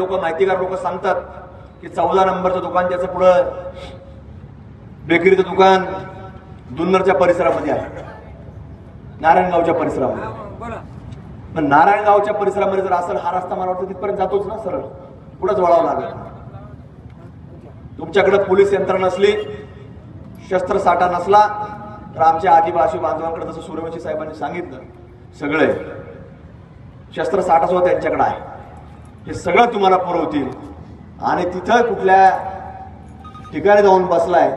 लोक माहितीगार लोक सांगतात की चौदा नंबरचं दुकान त्याचं पुढं बेकरीचं दुकान जुन्नरच्या परिसरामध्ये आहे. नारायणगावच्या परिसरामध्ये. पण नारायणगावच्या परिसरामध्ये जर असेल हा रस्ता मला वाटतं तिथपर्यंत जातोच ना सरळ. पुढंच वळावं लागेल. तुमच्याकडे पोलीस यंत्रणा नसली शस्त्र साठा नसला तर आमच्या आदिवासी बांधवांकडे जसं सूर्यवंशी साहेबांनी सांगितलं सगळे शस्त्र साठा सुद्धा त्यांच्याकडे आहे. हे सगळं तुम्हाला पुरवतील. आणि तिथं कुठल्या ठिकाणी जाऊन बसलाय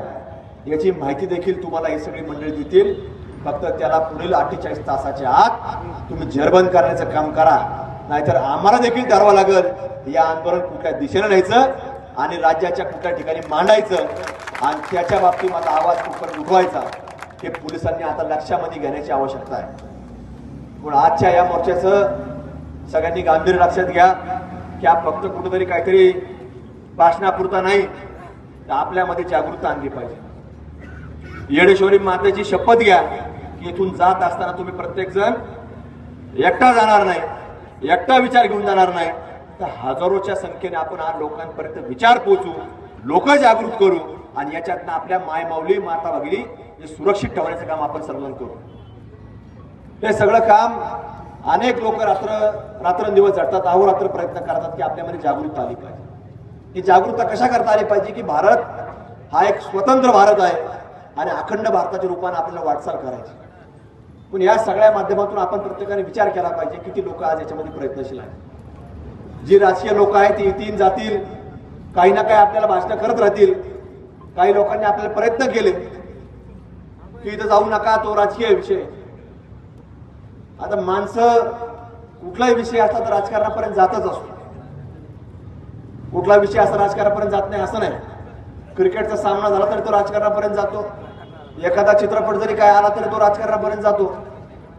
याची माहिती देखील तुम्हाला ही सगळी मंडळी देतील. फक्त त्याला पुढील अठ्ठेचाळीस तासाच्या आत तुम्ही जेरबंद करण्याचं काम करा. नाहीतर आम्हाला देखील ठरवावं लागेल. या आंदोलन कुठल्या दिशेने न्यायचं आणि राज्याच्या कुठल्या ठिकाणी मांडायचं आणि त्याच्या बाबतीत माझा आवाज कुठपर्यंत उठवायचा हे पोलिसांनी आता लक्षामध्ये घेण्याची आवश्यकता आहे. पण आजच्या या मोर्चाचं सगळ्यांनी गांभीर्य लक्षात घ्या. की हा फक्त कुठेतरी काहीतरी भाषणापुरता नाही तर आपल्यामध्ये जागरूकता आणली पाहिजे. येडेश्वरी मातेची शपथ घ्या की इथून जात असताना तुम्ही प्रत्येक जण एकटा जाणार नाही एकटा विचार घेऊन जाणार नाही. तर हजारोच्या संख्येने आपण आज लोकांपर्यंत विचार पोहोचू लोक जागृत करू आणि याच्यातनं आपल्या मायमाऊली माता भगिनी हे सुरक्षित ठेवण्याचं काम आपण सर्वजण करू. हे सगळं काम अनेक लोक रात्र रात्रंदिवस झटतात अहोरात्र प्रयत्न करतात की आपल्यामध्ये जागरूकता आली पाहिजे. ही जागरूकता कशा करता आली पाहिजे की भारत हा एक स्वतंत्र भारत आहे आणि अखंड भारताच्या रूपाने आपल्याला वाटचाल करायची. पण या सगळ्या माध्यमातून आपण प्रत्येकाने विचार केला पाहिजे किती लोक आज याच्यामध्ये प्रयत्नशील आहेत. जी राजकीय लोक आहेत ती तीन जातील काही ना काही आपल्याला भाषणं करत राहतील काही लोकांनी आपल्याला प्रयत्न केले. की इथं जाऊ नका तो राजकीय विषय आता माणसं कुठलाही विषय असला तर राजकारणापर्यंत जातच असतो. कुठला विषय असा राजकारणापर्यंत जात नाही असं नाही. क्रिकेटचा सामना झाला तरी तो राजकारणापर्यंत जातो. एखादा चित्रपट जरी काय आला तरी तो राजकारणापर्यंत जातो.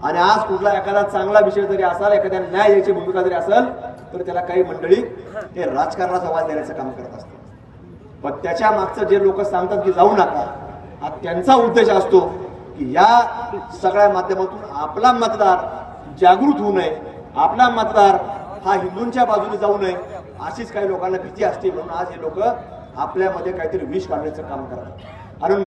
आणि आज कुठला एखादा चांगला विषय जरी असाल एखाद्या न्याय भूमिका जरी असेल तर त्याला काही मंडळी हे राजकारणाचा आवाज देण्याचं काम करत असतात. पण त्याच्या मागचं जे लोक सांगतात की जाऊ नका हा त्यांचा उद्देश असतो. की या सगळ्या माध्यमातून आपला मतदार जागृत होऊ नये आपला मतदार हा हिंदूंच्या बाजूने जाऊ नये अशीच काही लोकांना भीती असते म्हणून आज हे लोक आपल्यामध्ये काहीतरी विष काढण्याचं काम करतात. कारण